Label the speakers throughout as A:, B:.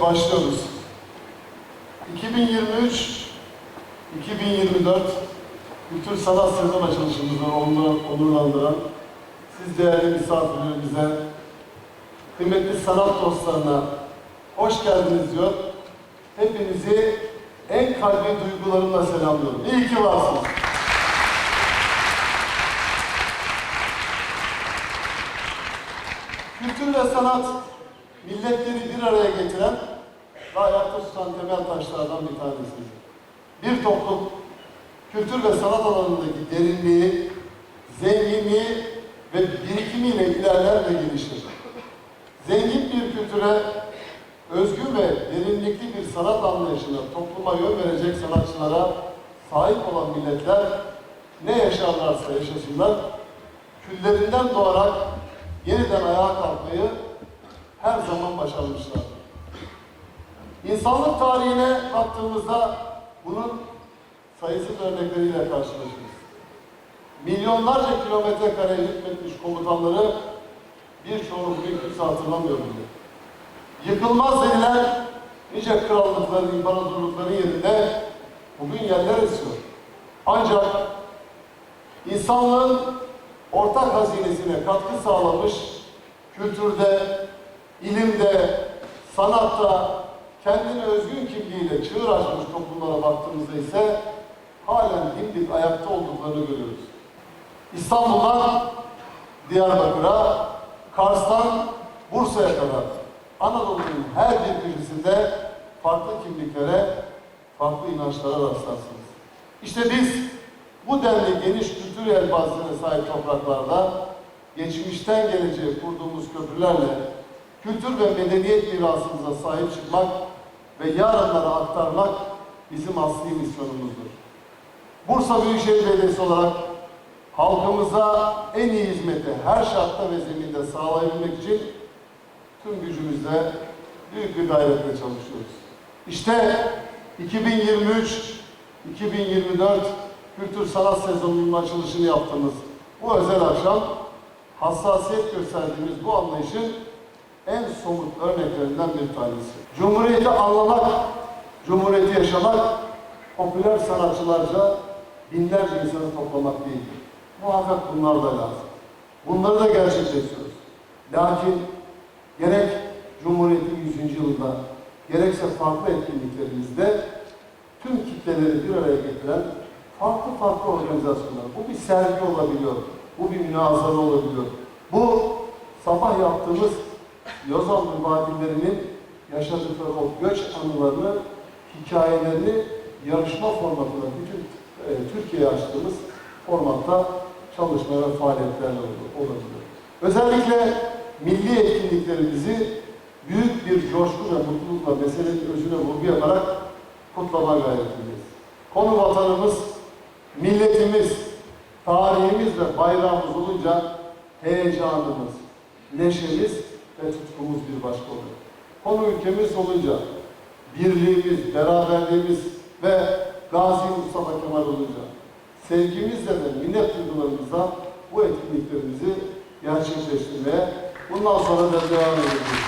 A: başlıyoruz. 2023 2024 Kültür Sanat Sezon açılışımızda onur- onurlandıran siz değerli misafirlerimize, kıymetli sanat dostlarına hoş geldiniz diyor. Hepinizi en kalbi duygularımla selamlıyorum. İyi ki varsınız. Kültür ve sanat milletleri bir araya getiren ve ayakta tutan temel taşlardan bir tanesidir. Bir toplum kültür ve sanat alanındaki derinliği, zenginliği ve birikimiyle ilerler ve gelişir. Zengin bir kültüre, özgün ve derinlikli bir sanat anlayışına, topluma yön verecek sanatçılara sahip olan milletler ne yaşarlarsa yaşasınlar, küllerinden doğarak yeniden ayağa kalkmayı her zaman başarmışlar. İnsanlık tarihine baktığımızda bunun sayısız örnekleriyle karşılaşırız. Milyonlarca kilometre kare hükmetmiş komutanları birçoğunu bugün kimse hatırlamıyor bile. Yıkılmaz denilen nice krallıkların, imparatorlukların yerinde bugün yerler esiyor. Ancak insanlığın ortak hazinesine katkı sağlamış, kültürde, ilimde, sanatta, kendine özgün kimliğiyle çığır açmış toplumlara baktığımızda ise halen dimdik ayakta olduklarını görüyoruz. İstanbul'dan Diyarbakır'a, Kars'tan Bursa'ya kadar Anadolu'nun her bir köşesinde farklı kimliklere, farklı inançlara rastlarsınız. İşte biz bu denli geniş kültür yelpazesine sahip topraklarda geçmişten geleceğe kurduğumuz köprülerle kültür ve medeniyet mirasımıza sahip çıkmak ve yarınlara aktarmak bizim asli misyonumuzdur. Bursa Büyükşehir Belediyesi olarak halkımıza en iyi hizmeti her şartta ve zeminde sağlayabilmek için tüm gücümüzle büyük bir gayretle çalışıyoruz. İşte 2023-2024 Kültür Sanat Sezonu'nun açılışını yaptığımız bu özel akşam hassasiyet gösterdiğimiz bu anlayışın en somut örneklerinden bir tanesi. Cumhuriyeti anlamak, Cumhuriyeti yaşamak, popüler sanatçılarca binlerce insanı toplamak değildir. Muhakkak bunlar da lazım. Bunları da gerçekleştiriyoruz. Lakin gerek Cumhuriyet'in 100. yılında, gerekse farklı etkinliklerimizde tüm kitleleri bir araya getiren farklı farklı organizasyonlar. Bu bir sergi olabiliyor, bu bir münazara olabiliyor. Bu sabah yaptığımız Yozan mübadillerinin yaşadıkları o göç anılarını, hikayelerini yarışma formatında bütün e, Türkiye'ye açtığımız formatta çalışma ve faaliyetlerle ol- olabilir. Özellikle milli etkinliklerimizi büyük bir coşku ve mutlulukla meselenin özüne vurgu yaparak kutlama gayretindeyiz. Konu vatanımız, milletimiz, tarihimiz ve bayrağımız olunca heyecanımız, neşemiz ve tutkumuz bir başka oluyor. Konu ülkemiz olunca birliğimiz, beraberliğimiz ve Gazi Mustafa Kemal olunca sevgimizle de minnet duygularımızla bu etkinliklerimizi gerçekleştirmeye bundan sonra da devam edeceğiz.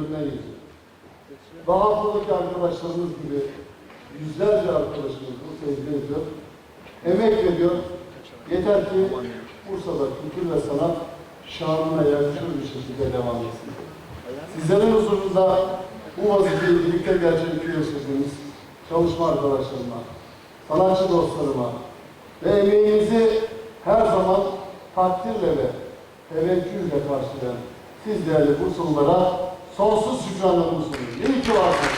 A: Yüzü. Daha buradaki arkadaşlarımız gibi yüzlerce arkadaşımız bu hizmet ediyor. Emek veriyor. Yeter ki Bursa'da kültür ve sanat şanına yakışır bir şekilde devam etsin. Sizlerin huzurunda bu vazifeyi birlikte gerçekleştirdiğimiz çalışma arkadaşlarıma, sanatçı dostlarıma ve emeğinizi her zaman takdirle ve teveccühle karşılayan siz değerli Bursalılara sonsuz şükranlarımı sunuyorum. İyi ki varsınız.